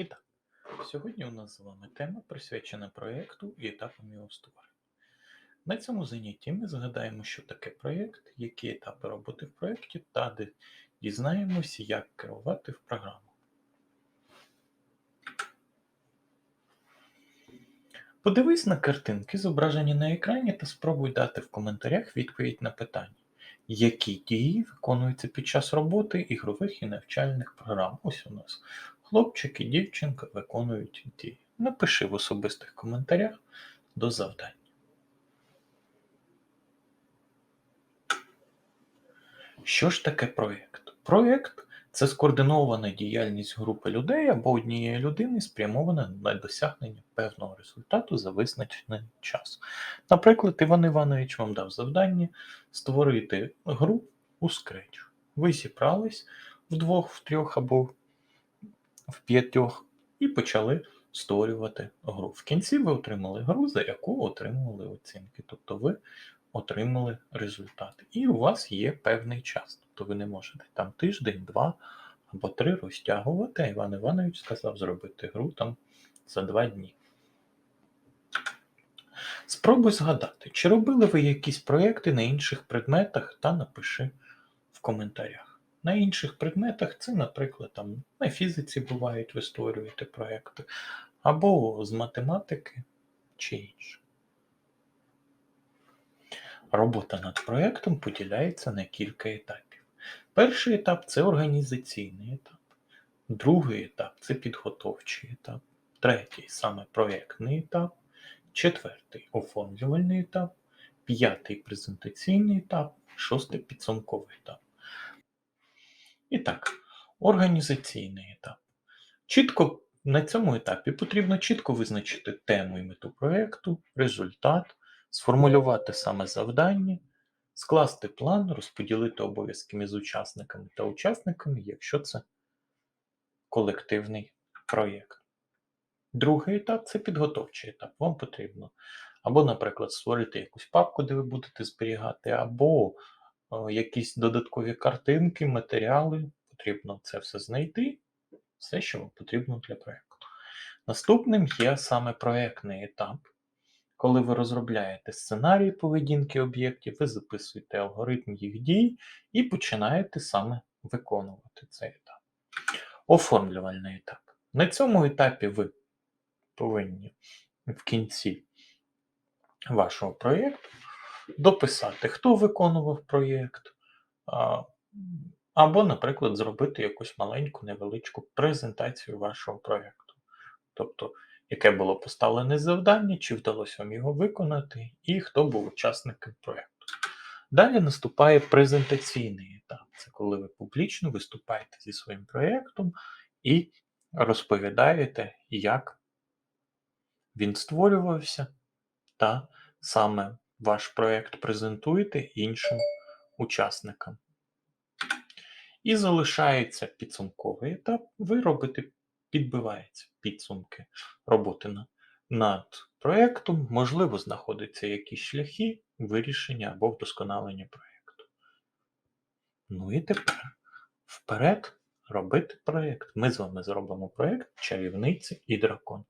І так, сьогодні у нас з вами тема присвячена проєкту і етапам його створення. На цьому занятті ми згадаємо, що таке проєкт, які етапи роботи в проєкті, та де дізнаємося, як керувати в програму. Подивись на картинки, зображені на екрані, та спробуй дати в коментарях відповідь на питання, які дії виконуються під час роботи ігрових і навчальних програм. Ось у нас хлопчик і дівчинка виконують дії. Напиши в особистих коментарях до завдання. Що ж таке проєкт? Проєкт це скоординована діяльність групи людей або однієї людини, спрямована на досягнення певного результату за визначений час. Наприклад, Іван Іванович вам дав завдання створити гру у Scratch. Ви зібрались вдвох, втрьох або в п'ятьох і почали створювати гру. В кінці ви отримали гру, за яку отримали оцінки. Тобто ви отримали результат. І у вас є певний час. Тобто ви не можете там тиждень, два або три розтягувати. А Іван Іванович сказав зробити гру там за два дні. Спробуй згадати, чи робили ви якісь проекти на інших предметах та напиши в коментарях. На інших предметах це, наприклад, там на фізиці бувають, ви створюєте проекти, або з математики чи інше. Робота над проєктом поділяється на кілька етапів. Перший етап це організаційний етап, другий етап це підготовчий етап, третій саме проєктний етап, четвертий оформлювальний етап, п'ятий презентаційний етап, шостий підсумковий етап. І так, організаційний етап. Чітко на цьому етапі потрібно чітко визначити тему і мету проєкту, результат, сформулювати саме завдання, скласти план, розподілити обов'язки між учасниками та учасниками, якщо це колективний проєкт. Другий етап це підготовчий етап. Вам потрібно або, наприклад, створити якусь папку, де ви будете зберігати, або якісь додаткові картинки, матеріали. Потрібно це все знайти, все, що вам потрібно для проєкту. Наступним є саме проєктний етап. Коли ви розробляєте сценарій поведінки об'єктів, ви записуєте алгоритм їх дій і починаєте саме виконувати цей етап. Оформлювальний етап. На цьому етапі ви повинні в кінці вашого проєкту дописати, хто виконував проєкт, або, наприклад, зробити якусь маленьку невеличку презентацію вашого проєкту. Тобто, яке було поставлене завдання, чи вдалося вам його виконати, і хто був учасником проєкту. Далі наступає презентаційний етап. Це коли ви публічно виступаєте зі своїм проєктом і розповідаєте, як він створювався, та саме ваш проєкт презентуєте іншим учасникам. І залишається підсумковий етап. Ви робите, підбиваєте підсумки роботи на- над проєктом. Можливо, знаходяться якісь шляхи вирішення або вдосконалення проєкту. Ну і тепер вперед робити проєкт. Ми з вами зробимо проєкт Чарівниці і дракон.